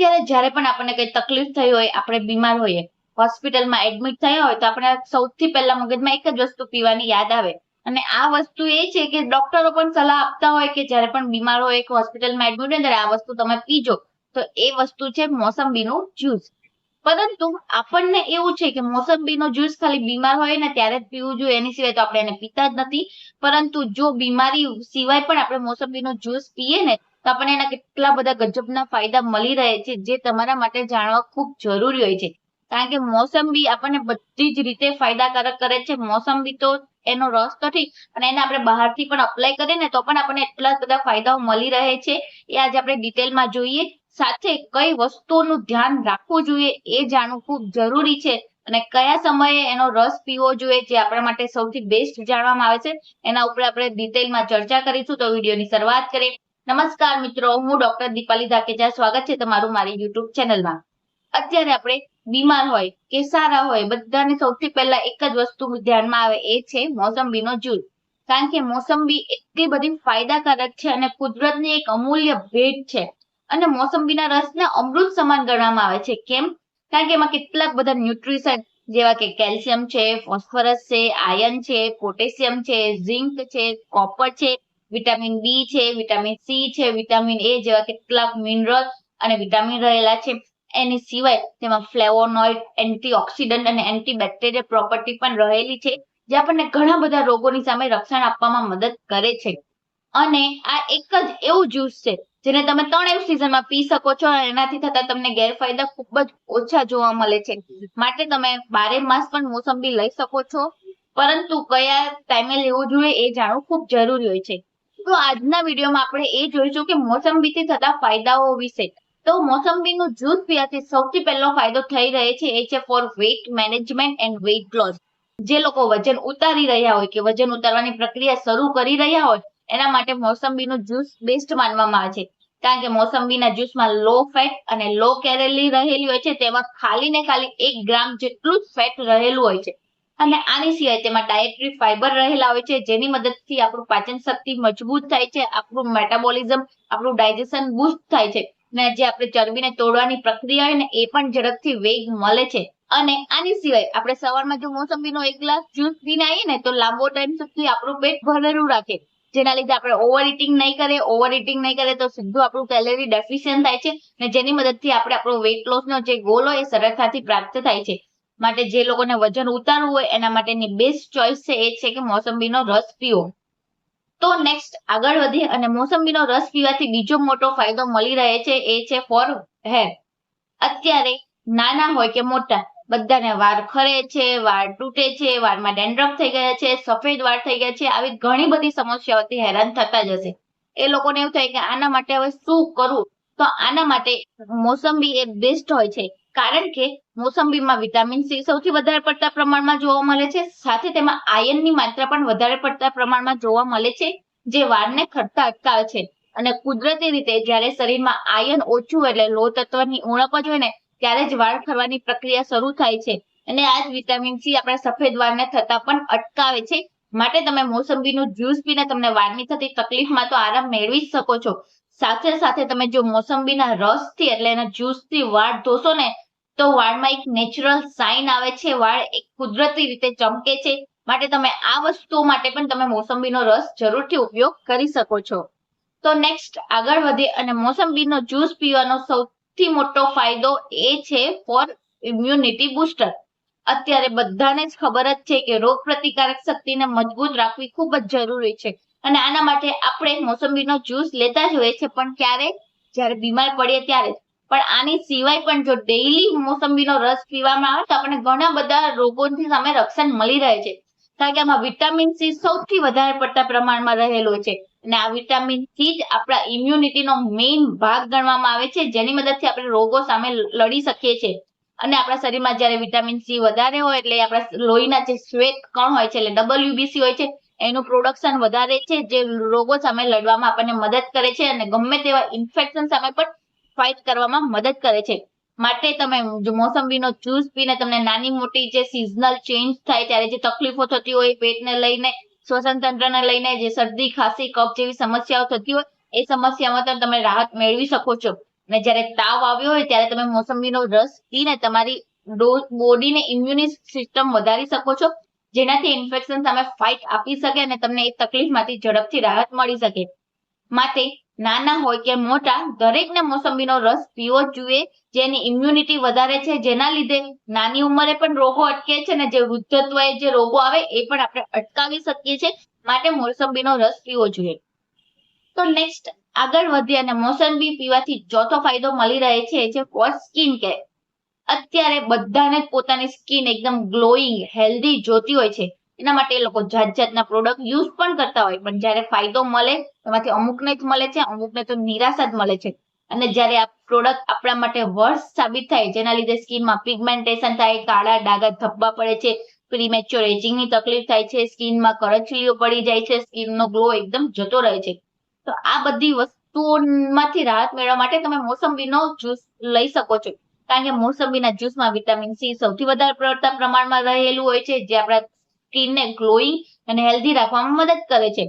અત્યારે જ્યારે પણ આપણને કઈ તકલીફ થઈ હોય, આપણે બીમાર હોઈએ, હોસ્પિટલમાં એડમિટ થયા હોય તો આપણે સૌથી પહેલા મગજમાં એક જ વસ્તુ પીવાની યાદ આવે. અને આ વસ્તુ એ છે કે ડોક્ટરો પણ સલાહ આપતા હોય કે જ્યારે પણ બીમાર હોય કે હોસ્પિટલમાં એડમિટ હોય આ વસ્તુ તમે પીજો. તો એ વસ્તુ છે મોસંબીનું જ્યુસ. પરંતુ આપણને એવું છે કે મોસંબીનો જ્યુસ ખાલી બીમાર હોય ને ત્યારે જ પીવું જોઈએ. એની સિવાય તો આપણે એને પીતા જ નથી. પરંતુ જો બીમારી સિવાય પણ આપણે મોસંબીનો જ્યુસ પીએ ને તો આપણને એના કેટલા બધા ગજબના ફાયદા મળી રહે છે, જે તમારા માટે જાણવા ખૂબ જરૂરી હોય છે. કારણ કે મોસંબી આપણને બધી જ રીતે ફાયદાકારક કરે છે. મોસંબી તો એનો રસ તો ઠીક અને એને આપણે બહારથી પણ અપ્લાય કરીએ ને તો પણ આપણને એટલા બધા ફાયદાઓ મળી રહે છે. એ આજે આપણે ડિટેલમાં જોઈએ. સાથે કઈ વસ્તુઓનું ધ્યાન રાખવું જોઈએ એ જાણવું ખૂબ જરૂરી છે. અને કયા સમયે એનો રસ પીવો જોઈએ જે આપણા માટે સૌથી બેસ્ટ જાણવામાં આવે છે. એના ઉપર આપણે ડિટેલમાં ચર્ચા કરીશું. તો વિડીયોની શરૂઆત કરીએ. નમસ્કાર મિત્રો, હું ડોક્ટર દીપાલી ધાકેજા. સ્વાગત છે તમારું મારી યુટ્યુબ ચેનલમાં. અત્યારે આપણે બીમાર હોય કે સારા હોય, બધાને સૌથી પહેલા એક જ વસ્તુ ધ્યાનમાં આવે એ છે મોસંબીનો જ્યુસ કારણ કે મોસંબી એટલી બધી ફાયદાકારક છે અને કુદરતની એક અમૂલ્ય ભેટ છે. અને મોસંબીના રસને અમૃત સમાન ગણવામાં આવે છે. કેમ? કારણ કે એમાં કેટલાક બધા ન્યુટ્રિશન જેવા કે કેલ્શિયમ છે, ફોસ્ફરસ છે આયર્ન છે, પોટેશિયમ છે, ઝિંક છે, કોપર છે વિટામિન બી છે વિટામિન સી છે વિટામિન એ જેવા કેટલાક મિનરલ અને વિટામિન રહેલા છે. એની સિવાય તેમાં ફ્લેવોનોઇડ એન્ટીઓક્સિડન્ટ અને એન્ટીબેક્ટેરિયલ પ્રોપર્ટી પણ રહેલી છે, જે આપણને ઘણા બધા રોગોની સામે રક્ષણ આપવામાં મદદ કરે છે. અને આ એક જ એવું જ્યુસ છે, જેને તમે ત્રણેય સિઝનમાં પી શકો છો અને એનાથી થતા તમને ગેરફાયદા ખૂબ જ ઓછા જોવા મળે છે. માટે તમે બારે માસ પણ મોસંબી લઈ શકો છો. પરંતુ કયા ટાઈમે લેવું જોઈએ એ જાણવું ખૂબ જરૂરી હોય છે. તો આજના વિડીયોમાં આપણે એ જોઈશું કે મોસંબીથી થતા ફાયદાઓ વિશે. તો મોસંબીનું જ્યુસ પીવાથી સૌથી પહેલો ફાયદો થઈ રહે છે, એ છે for weight management and weight loss જે લોકો વજન ઉતારી રહ્યા હોય કે વજન ઉતારવાની પ્રક્રિયા શરૂ કરી રહ્યા હોય, એના માટે મોસંબીનું જ્યુસ બેસ્ટ માનવામાં આવે છે. કારણ કે મોસંબીના જ્યુસમાં લો ફેટ અને લો કેરેલી રહેલી હોય છે, તેમાં ખાલી ને ખાલી એક ગ્રામ જેટલું જ ફેટ રહેલું હોય છે. અને આની સિવાય તેમાં ડાયટરી ફાઈબર રહેલા હોય છે, જેની મદદથી આપણું પાચન શક્તિ મજબૂત થાય છે, આપણું મેટાબોલિઝમ આપણું ડાયજેશન બુસ્ટ થાય છે. ને જે આપણે ચરબીને તોડવાની પ્રક્રિયા હોય ને, એ પણ ઝડપથી વેગ મળે છે. અને આની સિવાય આપણે સવારમાં જો મોસંબીનો એક ગ્લાસ જ્યુસ પીને આવીએ ને, તો લાંબો ટાઈમ સુધી આપણું પેટ ભરેલું રાખે. જેના લીધે આપણે ઓવર ઇટિંગ નહીં કરીએ. ઓવર ઇટિંગ નહીં કરીએ તો સીધું આપણું કેલેરી ડેફિશિયન્ટ થાય છે ને, જેની મદદથી આપણે આપણો વેટ લોસનો જે ગોલ હોય, એ સરળતાથી પ્રાપ્ત થાય છે. માટે જે લોકોને વજન ઉતારવું હોય, એના માટેની બેસ્ટ ચોઇસ છે એ છે કે મોસંબીનો રસ પીવો. તો નેક્સ્ટ આગળ વધીએ અને મોસંબીનો રસ પીવાથી બીજો મોટો ફાયદો મળી રહે છે એ છે ફોર હેર અત્યારે નાના હોય કે મોટા, બધાને વાળ ખરે છે, વાળ તૂટે છે, વાળમાં ડેન્ડ્રફ થઈ ગયા છે, સફેદ વાળ થઈ ગયા છે, આવી ઘણી બધી સમસ્યાઓથી હેરાન થતા જ હશે એ લોકોને એવું થાય કે આના માટે હવે શું કરવું તો આના માટે મોસંબી એ બેસ્ટ હોય છે. કારણ કે મોસંબીમાં વિટામિન સી સૌથી વધારે પડતા પ્રમાણમાં જોવા મળે છે. સાથે તેમાં આયનની માત્રા પણ વધારે પડતા પ્રમાણમાં જોવા મળે છે, જે વાળને ખરતા અટકાવે છે. અને કુદરતી રીતે જ્યારે શરીરમાં આયન ઓછું એટલે લો તત્વની ઉણપ જ હોય ને, ત્યારે જ વાળ ખરવાની પ્રક્રિયા શરૂ થાય છે. અને આ જ વિટામિન સી આપણા સફેદ વાળને થતા પણ અટકાવે છે. માટે તમે મોસંબીનું જ્યુસ પીને તમને વાળની થતી તકલીફમાં તો આરામ મેળવી જ શકો છો. સાથે સાથે તમે જો મોસંબીના રસથી એટલે એના જ્યુસથી વાળ ધોશો ને, તો વાળમાં એક નેચરલ સાઇન આવે છે. વાળ એક કુદરતી રીતે ચમકે છે. માટે તમે આ વસ્તુઓ માટે પણ તમે મોસંબીનો રસ જરૂરથી ઉપયોગ કરી શકો છો. તો નેક્સ્ટ આગળ વધે અને મોસંબીનો જ્યુસ પીવાનો સૌથી મોટો ફાયદો એ છે ફોર ઇમ્યુનિટી બુસ્ટર અત્યારે બધાને જ ખબર જ છે કે રોગ પ્રતિકારક શક્તિને મજબૂત રાખવી ખૂબ જ જરૂરી છે. અને આના માટે આપણે મોસંબીનો જ્યુસ લેતા જ હોઈએ છીએ, પણ ક્યારે? જ્યારે બીમાર પડીએ ત્યારે પણ આની સિવાય પણ જો ડેઈલી મોસંબીનો રસ પીવામાં આવે તો આપણને ઘણા બધા રોગોની સામે રક્ષણ મળી રહે છે. કારણ કે આમાં વિટામિન સી સૌથી વધારે પડતા પ્રમાણમાં રહેલો છે. અને આ વિટામિન સી જ આપણા ઇમ્યુનિટીનો મેઇન ભાગ ગણવામાં આવે છે, જેની મદદથી આપણે રોગો સામે લડી શકીએ છીએ. અને આપણા શરીરમાં જ્યારે વિટામિન સી વધારે હોય એટલે આપણા લોહીના જે શ્વેત કણ હોય છે, એટલે ડબલ્યુબીસી હોય છે એનું પ્રોડક્શન વધારે છે, જે રોગો સામે લડવામાં આપણને મદદ કરે છે અને ગમે તેવા ઇન્ફેક્શન સામે પણ ફાઇટ કરવામાં મદદ કરે છે. માટે તમે મોસંબીનો જ્યુસ પીને તમને નાની મોટી જે સિઝનલ ચેન્જ થાય ત્યારે જે તકલીફો થતી હોય પેટને લઈને, શ્વસન તંત્રને લઈને, જે શરદી, ખાંસી, કફ જેવી સમસ્યાઓ થતી હોય, એ સમસ્યામાં તમે રાહત મેળવી શકો છો. અને જ્યારે તાવ આવ્યો હોય ત્યારે તમે મોસંબીનો રસ પીને તમારી બોડીને ઇમ્યુનિટી સિસ્ટમ વધારી શકો છો. જેનાથી ઇન્ફેક્શન સામે ફાઇટ આપી શકે અને તમને એ તકલીફમાંથી ઝડપથી રાહત મળી શકે. માટે નાના હોય કે મોટા, દરેકને મોસંબીનો રસ પીવો જોઈએ જેની ઇમ્યુનિટી વધારે છે, જેના લીધે નાની ઉંમરે પણ રોગો અટકે છે અને જે વૃદ્ધત્વએ જે રોગો આવે એ પણ આપણે અટકાવી શકીએ છીએ, માટે મોસંબીનો રસ પીવો જોઈએ. તો નેક્સ્ટ આગળ વધીએ અને મોસંબી પીવાથી ચોથો ફાયદો મળી રહે છે જે ફોર સ્કિન કેર અત્યારે બધાને જ પોતાની સ્કિન એકદમ ગ્લોઈંગ, હેલ્ધી, જોતી હોય છે. એના માટે એ લોકો જાત જાતના પ્રોડક્ટ યુઝ પણ કરતા હોય. પણ જ્યારે ફાયદો મળે, એમાંથી અમુકને જ મળે છે, અમુકને તો નિરાશા જ મળે છે. અને જ્યારે આ પ્રોડક્ટ આપણા માટે વર્સ સાબિત થાય, જેના લીધે સ્કિનમાં પિગમેન્ટેશન થાય, કાળા ડાઘા ધબ્બા પડે છે પ્રીમેચ્યોર એજિંગની તકલીફ થાય છે, સ્કિનમાં કરચલીઓ પડી જાય છે, સ્કિનનો ગ્લો એકદમ જતો રહે છે. તો આ બધી વસ્તુઓમાંથી રાહત મેળવવા માટે તમે મોસંબીનો જ્યુસ લઈ શકો છો. કારણ કે મોસંબીના જ્યુસમાં વિટામિન સી સૌથી વધારે પડતા પ્રમાણમાં રહેલું હોય છે, જે આપણા સ્કિનને ગ્લોઈંગ અને હેલ્ધી રાખવામાં મદદ કરે છે.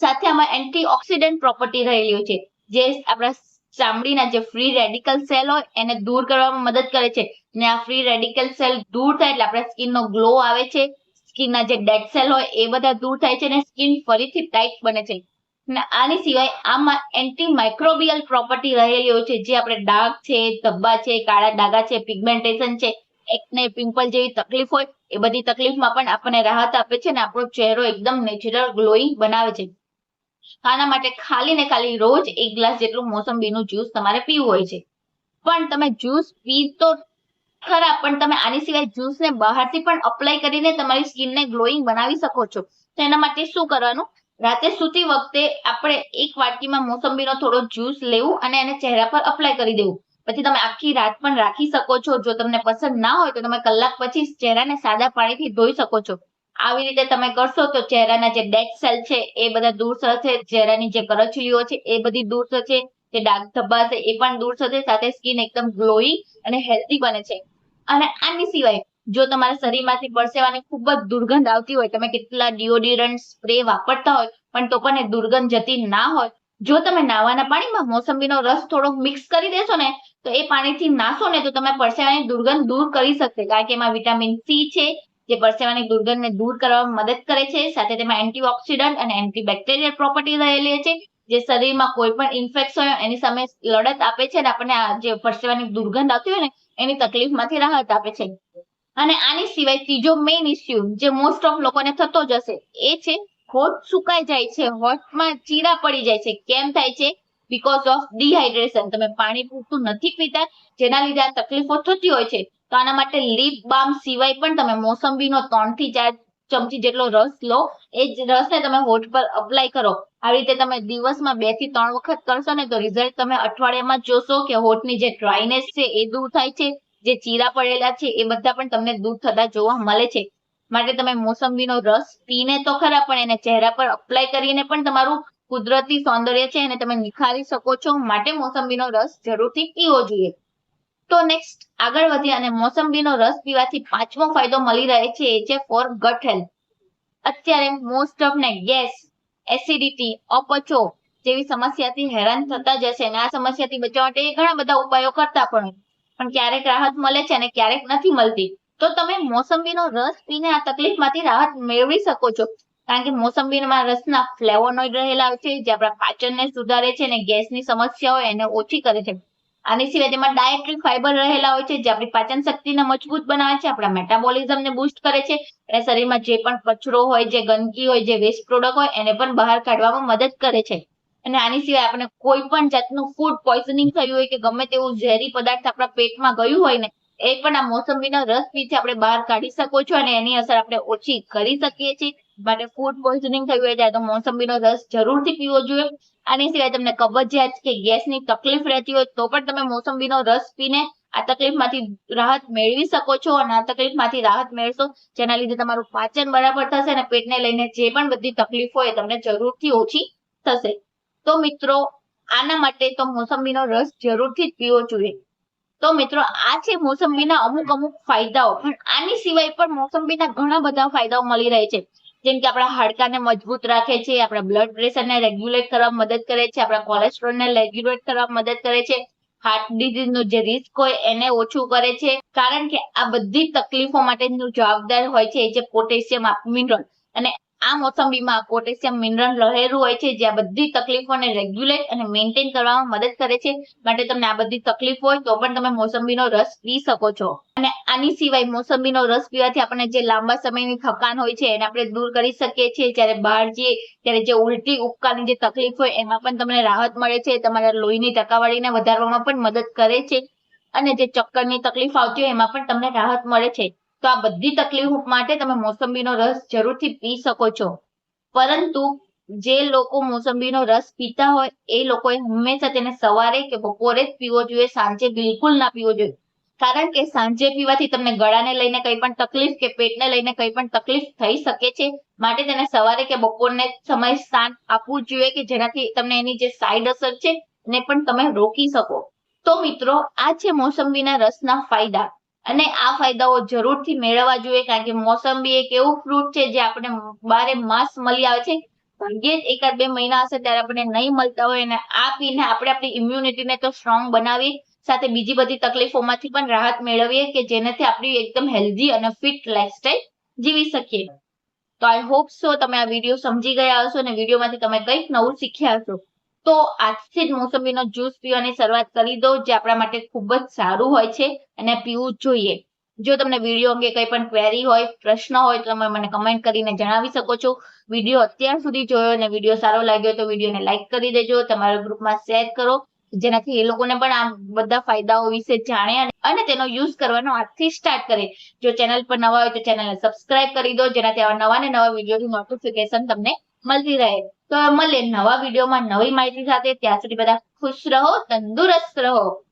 સાથે આમાં એન્ટીઓક્સિડન્ટ પ્રોપર્ટી રહેલી હોય છે, જે આપણા ચામડીના જે ફ્રી રેડિકલ સેલ હોય એને દૂર કરવામાં મદદ કરે છે. અને આ ફ્રી રેડિકલ સેલ દૂર થાય એટલે આપણા સ્કિનનો ગ્લો આવે છે, સ્કિનના જે ડેડ સેલ હોય એ બધા દૂર થાય છે અને સ્કિન ફરીથી ટાઈટ બને છે. આની સિવાય આમાં એન્ટી માઇક્રોબિયલ પ્રોપર્ટી રહેલી હોય છે, જે આપણે ડાઘ છે, ધબ્બા છે, કાળા ડાઘા છે પિગમેન્ટેશન છે એકને પિમ્પલ જેવી તકલીફ હોય, એ બધી તકલીફમાં પણ આપણને રાહત આપે છે અને આપણો ચહેરો એકદમ નેચરલ ગ્લોઈંગ બનાવે છે. આના માટે ખાલી ને ખાલી રોજ એક ગ્લાસ જેટલું મોસંબીનું જ્યુસ તમારે પીવું હોય છે. પણ તમે જ્યુસ પી તો ખરા, પણ તમે આની સિવાય જ્યુસને બહારથી પણ અપ્લાય કરીને તમારી સ્કિનને ગ્લોઈંગ બનાવી શકો છો. તો એના માટે શું કરવાનું? રાતે સૂતી વખતે આપણે એક વાટકીમાં મોસંબીનો થોડો જ્યુસ લેવું અને એને ચહેરા પર અપ્લાય કરી દેવું. પછી તમે આખી રાત પણ રાખી શકો છો. જો તમને પસંદ ના હોય તો તમે કલાક પછી ચહેરાને સાદા પાણીથી ધોઈ શકો છો. આવી રીતે તમે કરશો તો ચહેરાના જે ડેડ સેલ છે, એ બધા દૂર થશે. ચહેરાની જે કરચલીઓ છે, એ બધી દૂર થશે. જે ડાર્ક ધબ્બા છે, એ પણ દૂર થશે. સાથે સ્કિન એકદમ ગ્લોઈ અને હેલ્ધી બને છે. અને આની સિવાય જો તમારા શરીરમાંથી પરસેવાની ખૂબ જ દુર્ગંધ આવતી હોય, તમે કેટલા ડિયોડિરન્ટ સ્પ્રે વાપરતા હોય, પણ તો પણ એ દુર્ગંધ જતી ના હોય, જો તમે નાવાના પાણીમાં મોસંબીનો રસ થોડોક મિક્સ કરી દેશો ને, તો એ પાણીથી નાશો ને, તો તમે પરસેવાની દુર્ગંધ દૂર કરી શકશે. કારણ કે એમાં વિટામિન સી છે, જે પરસેવાની દુર્ગંધને દૂર કરવામાં મદદ કરે છે. સાથે તેમાં એન્ટીઓક્સિડન્ટ અને એન્ટીબેક્ટેરિયલ પ્રોપર્ટી રહેલી છે, જે શરીરમાં કોઈ પણ ઇન્ફેક્શન હોય, એની સામે લડત આપે છે અને આપણને જે પરસેવાની દુર્ગંધ આવતી હોય ને, એની તકલીફમાંથી રાહત આપે છે. અને આની સિવાય ત્રીજો મેઇન ઇસ્યુ જે મોસ્ટ ઓફ લોકોને થતો જ હશે, એ છે હોઠ સુકાઈ જાય છે, હોઠમાં ચીરા પડી જાય છે. કેમ થાય છે? બીકોઝ ઓફ ડિહાઇડ્રેશન તમે પાણી પૂરતું નથી પીતા, જેના લીધે આ તકલીફો થતી હોય છે. તો આના માટે લીપ બામ સિવાય પણ તમે મોસંબીનો ત્રણથી ચાર ચમચી જેટલો રસ લો, એ જ રસને તમે હોઠ પર અપ્લાય કરો. આવી રીતે તમે દિવસમાં બેથી ત્રણ વખત કરશો ને તો રિઝલ્ટ તમે અઠવાડિયામાં જોશો કે હોઠની જે ડ્રાયનેસ છે એ દૂર થાય છે. જે ચીરા પડેલા છે, એ બધા પણ તમને દૂર થતા જોવા મળે છે. માટે તમે મોસંબીનો રસ પીને તો ખરા, પણ એને ચહેરા પર અપ્લાય કરીને પણ તમારું કુદરતી સૌંદર્ય છે એને તમે નિખારી શકો છો. માટે મોસંબીનો રસ જરૂરથી પીવો જોઈએ. તો નેક્સ્ટ આગળ વધીએ અને મોસંબીનો રસ પીવાથી પાંચમો ફાયદો મળી રહે છે, એ છે ફોર ગટ હેલ્થ અત્યારે મોસ્ટ ઓફ ને ગેસ એસિડિટી અપચો જેવી સમસ્યાથી હેરાન થતા જશે અને આ સમસ્યાથી બચવા માટે ઘણા બધા ઉપાયો કરતા પણ પણ ક્યારેક રાહત મળે છે અને ક્યારેક નથી મળતી. તો તમે મોસંબીનો રસ પીને આ તકલીફમાંથી રાહત મેળવી શકો છો. કારણ કે મોસંબીમાં રસના ફ્લેવોનોઇડ રહેલા છે, જે આપણા પાચનને સુધારે છે અને ગેસની સમસ્યા હોય એને ઓછી કરે છે. આની સિવાય તેમાં ડાયટ્રી ફાઈબર રહેલા હોય છે, જે આપણી પાચન શક્તિને મજબૂત બનાવે છે, આપણા મેટાબોલિઝમને બુસ્ટ કરે છે. અને શરીરમાં જે પણ કચરો હોય, જે ગંદકી હોય, જે વેસ્ટ પ્રોડક્ટ હોય, એને પણ બહાર કાઢવામાં મદદ કરે છે. અને આની સિવાય આપણે કોઈ પણ જાતનું ફૂડ પોઈઝનિંગ થયું હોય કે ગમે તેવું ઝેરી પદાર્થ આપણા પેટમાં ગયું હોય ને, એ પણ આ મોસંબીનો રસ પીથી આપણે બહાર કાઢી શકો છો અને એની અસર આપણે ઓછી કરી શકીએ છીએ. માટે ફૂડ પોઈઝનિંગ થયું હોય ત્યારે તો મોસંબીનો રસ જરૂરથી પીવો જોઈએ. આની સિવાય તમને કબજિયાત કે ગેસની તકલીફ રહેતી હોય તો પણ તમે મોસંબીનો રસ પીને આ તકલીફમાંથી રાહત મેળવી શકો છો અને આ તકલીફમાંથી રાહત મેળવશો, જેના લીધે તમારું પાચન બરાબર થશે અને પેટને લઈને જે પણ બધી તકલીફ હોય તમને જરૂરથી ઓછી થશે. તો મિત્રો, આના માટે તો મોસંબીનો રસ જરૂરથી પીવો જોઈએ. તો મિત્રો આ છે મોસંબીના અમુક અમુક ફાયદાઓ, પણ આની સિવાય પણ મોસંબીના ઘણા બધા ફાયદાઓ મળી રહે છે. જેમ કે આપણા હાડકાને મજબૂત રાખે છે, આપણા બ્લડ પ્રેશરને રેગ્યુલેટ કરવા મદદ કરે છે, આપણા કોલેસ્ટ્રોલને રેગ્યુલેટ કરવામાં મદદ કરે છે. હાર્ટ ડિઝીઝનું જે રિસ્ક હોય એને ઓછું કરે છે. કારણ કે આ બધી તકલીફો માટેનું જવાબદાર હોય છે જે પોટેશિયમ મિનરલ અને આ મોસંબીમાં પોટેશિયમ મિનરલ રહેલું હોય છે, જે આ બધી તકલીફોને રેગ્યુલેટ અને મેન્ટેન કરવામાં મદદ કરે છે. માટે તમને આ બધી તકલીફ હોય તો પણ તમે મોસંબીનો રસ પી શકો છો. અને આની સિવાય મોસંબીનો રસ પીવાથી આપણને જે લાંબા સમયની થકાન હોય છે, એને આપણે દૂર કરી શકીએ છીએ. જ્યારે બહાર જઈએ, ત્યારે જે ઉલટી ઉપકારની જે તકલીફ હોય, એમાં પણ તમને રાહત મળે છે. તમારા લોહીની ટકાવારીને વધારવામાં પણ મદદ કરે છે. અને જે ચક્કરની તકલીફ આવતી હોય, એમાં પણ તમને રાહત મળે છે. તો આ બધી તકલીફ માટે તમે મોસંબીનો રસ જરૂરથી પી શકો છો. પરંતુ જે લોકો મોસંબીનો રસ પીતા હોય, એ લોકોએ હંમેશા તેને સવારે કે બપોરે જ પીવો જોઈએ, સાંજે બિલકુલ ના પીવો જોઈએ. કારણ કે સાંજે પીવાથી તમને ગળાને લઈને કંઈ પણ તકલીફ કે પેટને લઈને કંઈ પણ તકલીફ થઈ શકે છે, માટે તેને સવારે કે બપોરને સમય સ્થાન આપવું જોઈએ કે જેનાથી તમને એની જે સાઈડ અસર છે એને પણ તમે રોકી શકો. તો મિત્રો, આ છે મોસંબીના રસના ફાયદા. અને આ ફાયદાઓ જરૂરથી મેળવવા જોઈએ, કારણ કે મોસંબી એક એવું ફ્રૂટ છે જે આપણે બારે માસ મળી આવે છે. ભાગ્યે જ એકાદ બે મહિના હશે ત્યારે આપણે નહીં મળતા હોય અને આ પીને આપણે આપણી ઇમ્યુનિટીને તો સ્ટ્રોંગ બનાવીએ. સાથે બીજી બધી તકલીફોમાંથી પણ રાહત મેળવીએ કે જેનાથી આપણી એકદમ હેલ્ધી અને ફિટ લાઈફસ્ટાઈલ જીવી શકીએ. તો આઈ હોપ સો તમે આ વીડિયો સમજી ગયા હશો અને વિડીયોમાંથી તમે કંઈક નવું શીખ્યા હશો. તો આજથી જ મોસંબીનો જ્યુસ પીવાની શરૂઆત કરી દો જે આપણા માટે ખૂબ જ સારું હોય છે, અને પીવું જોઈએ. જો તમને વીડિયો અંગે કંઈ પણ ક્વેરી હોય, પ્રશ્ન હોય, તો તમે મને કમેન્ટ કરીને જણાવી શકો છો. વીડિયો અત્યાર સુધી જોયો અને વીડિયો સારો લાગ્યો તો વિડીયોને લાઈક કરી દેજો, તમારા ગ્રુપમાં શેર કરો, જેનાથી એ લોકોને પણ આ બધા ફાયદાઓ વિશે જાણે અને- અને તેનો યુઝ કરવાનો આજથી સ્ટાર્ટ કરે. જો ચેનલ પર નવા હોય તો ચેનલને સબસ્ક્રાઇબ કરી દો, જેનાથી આવા નવા ને નવા વિડીયોની નોટિફિકેશન તમને મળતી રહે. તો મળે નવા વિડીયોમાં નવી માહિતી સાથે. ત્યાં સુધી બધા ખુશ રહો, તંદુરસ્ત રહો.